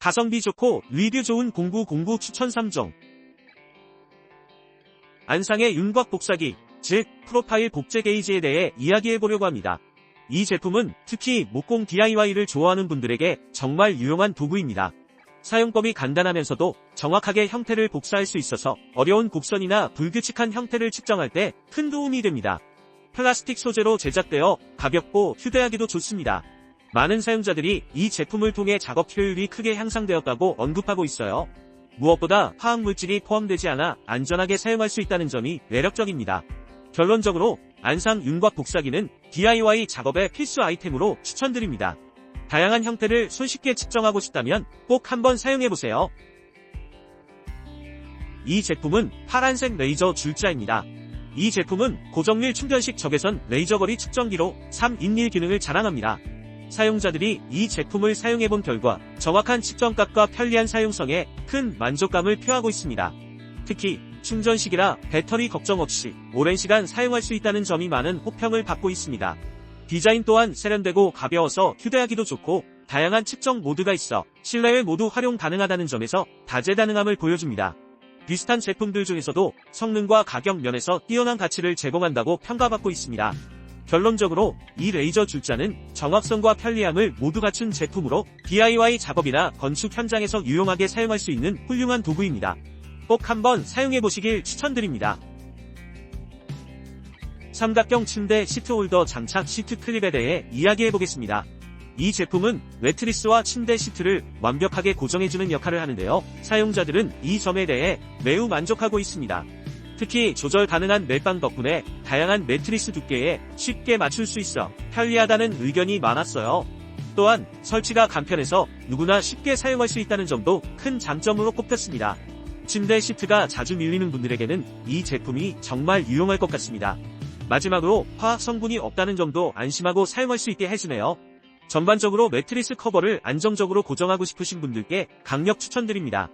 가성비 좋고 리뷰 좋은 0909 추천 3종. 안상의 윤곽 복사기, 즉 프로파일 복제 게이지에 대해 이야기해보려고 합니다. 이 제품은 특히 목공 DIY를 좋아하는 분들에게 정말 유용한 도구입니다. 사용법이 간단하면서도 정확하게 형태를 복사할 수 있어서 어려운 곡선이나 불규칙한 형태를 측정할 때 큰 도움이 됩니다. 플라스틱 소재로 제작되어 가볍고 휴대하기도 좋습니다. 많은 사용자들이 이 제품을 통해 작업 효율이 크게 향상되었다고 언급하고 있어요. 무엇보다 화학물질이 포함되지 않아 안전하게 사용할 수 있다는 점이 매력적입니다. 결론적으로 안상 윤곽 복사기는 DIY 작업의 필수 아이템으로 추천드립니다. 다양한 형태를 손쉽게 측정하고 싶다면 꼭 한번 사용해보세요. 이 제품은 파란색 레이저 줄자입니다. 이 제품은 고정밀 충전식 적외선 레이저 거리 측정기로 3인일 기능을 자랑합니다. 사용자들이 이 제품을 사용해본 결과 정확한 측정값과 편리한 사용성에 큰 만족감을 표하고 있습니다. 특히 충전식이라 배터리 걱정 없이 오랜 시간 사용할 수 있다는 점이 많은 호평을 받고 있습니다. 디자인 또한 세련되고 가벼워서 휴대하기도 좋고 다양한 측정 모드가 있어 실내외 모두 활용 가능하다는 점에서 다재다능함을 보여줍니다. 비슷한 제품들 중에서도 성능과 가격 면에서 뛰어난 가치를 제공한다고 평가받고 있습니다. 결론적으로 이 레이저 줄자는 정확성과 편리함을 모두 갖춘 제품으로 DIY 작업이나 건축 현장에서 유용하게 사용할 수 있는 훌륭한 도구입니다. 꼭 한번 사용해보시길 추천드립니다. 삼각형 침대 시트 홀더 장착 시트 클립에 대해 이야기해보겠습니다. 이 제품은 매트리스와 침대 시트를 완벽하게 고정해주는 역할을 하는데요. 사용자들은 이 점에 대해 매우 만족하고 있습니다. 특히 조절 가능한 멜빵 덕분에 다양한 매트리스 두께에 쉽게 맞출 수 있어 편리하다는 의견이 많았어요. 또한 설치가 간편해서 누구나 쉽게 사용할 수 있다는 점도 큰 장점으로 꼽혔습니다. 침대 시트가 자주 밀리는 분들에게는 이 제품이 정말 유용할 것 같습니다. 마지막으로 화학 성분이 없다는 점도 안심하고 사용할 수 있게 해주네요. 전반적으로 매트리스 커버를 안정적으로 고정하고 싶으신 분들께 강력 추천드립니다.